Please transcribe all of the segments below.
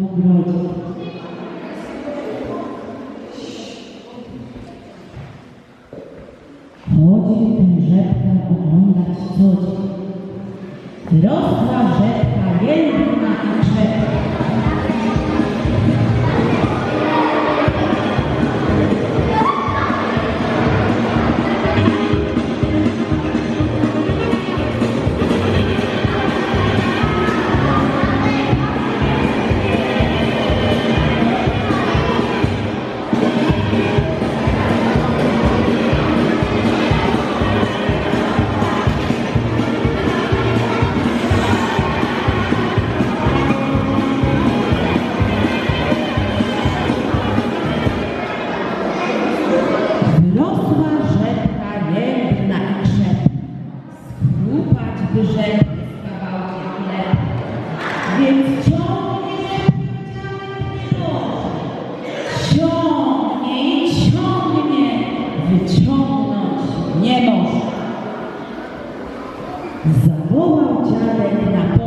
Chodził ten rzepka oglądać cudzi. Rozpraw cha mẹ làm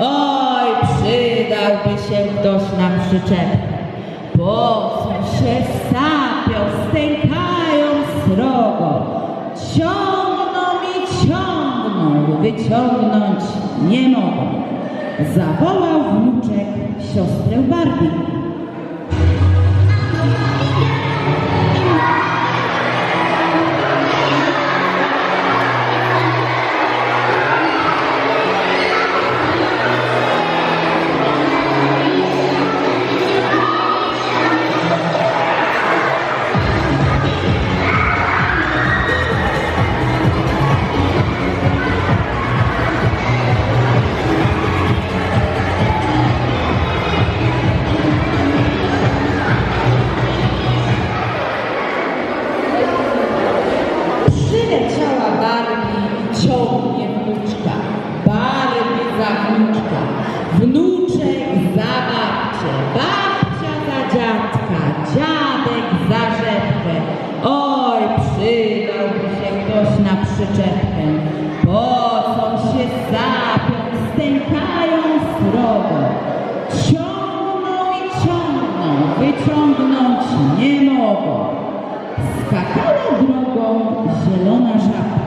Oj, przydałby się ktoś na przyczepkę. Po co się sapią, stękają srogo, ciągną i ciągną, wyciągnąć nie mogą. Zawołał wnuczek siostrę Barbie. przyczepkę, co się zapią, stękają srogo, ciągną i ciągną, wyciągnąć nie mogą. Skakała drogą zielona żabka,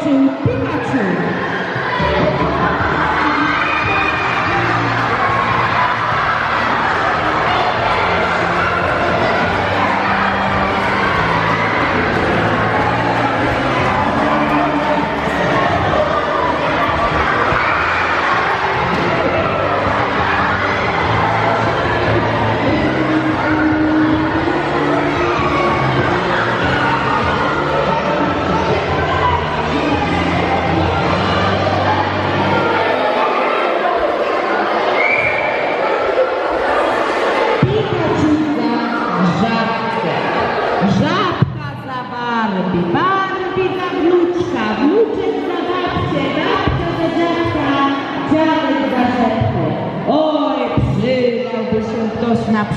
to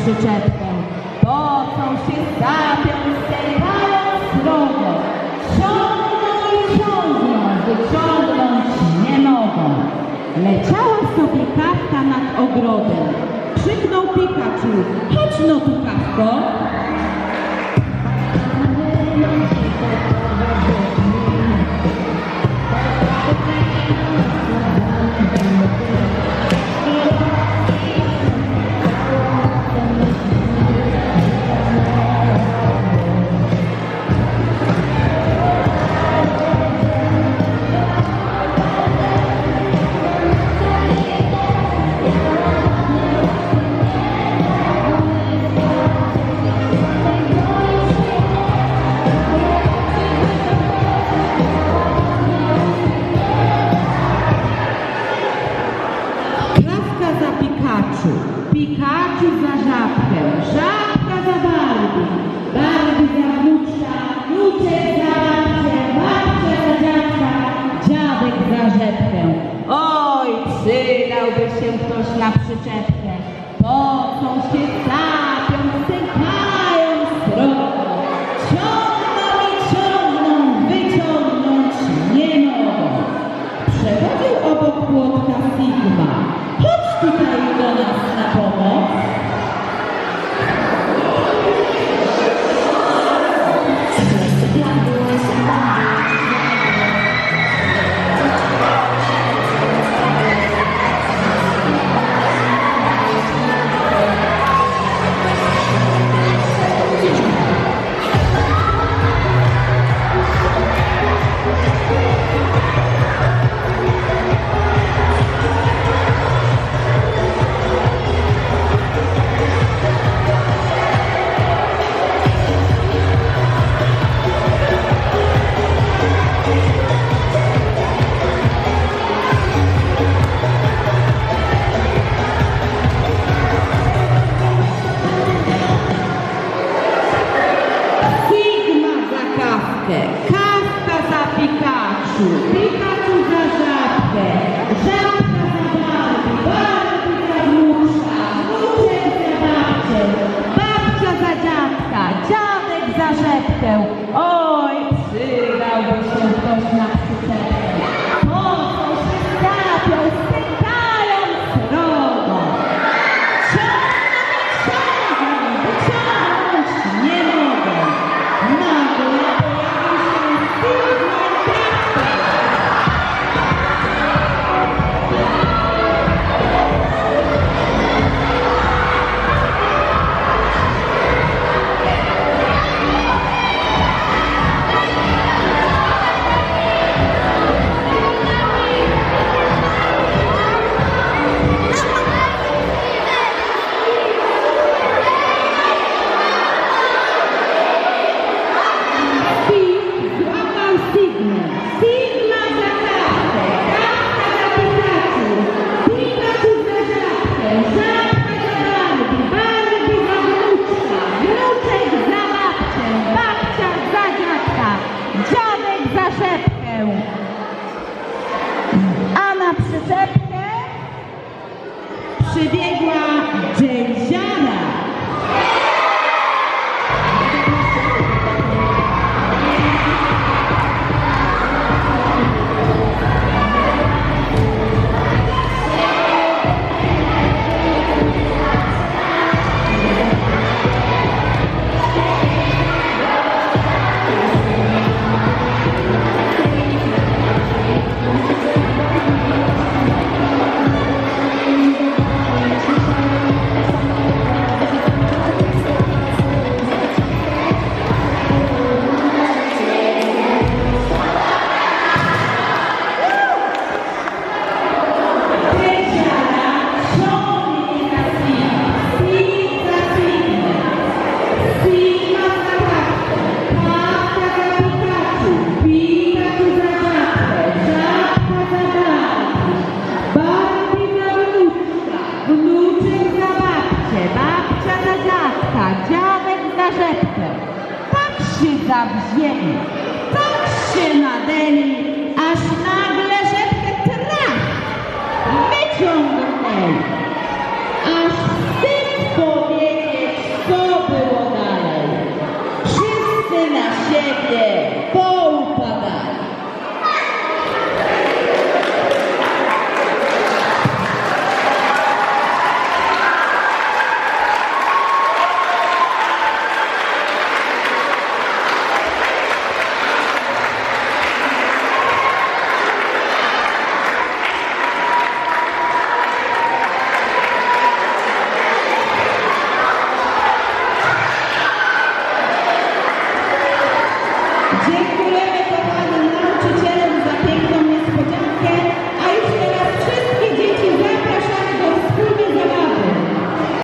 przyczepkę. Pocą się, zapią, sterają srogo. Ciągną i ciągną, wyciągnąć nie mogą. Leciała sobie kawka nad ogrodem. Krzyknął Pikachu, chodź no tu kawko. ktoś na przyczepkę, po sąsiedztwo É, Cascas a Pikachu.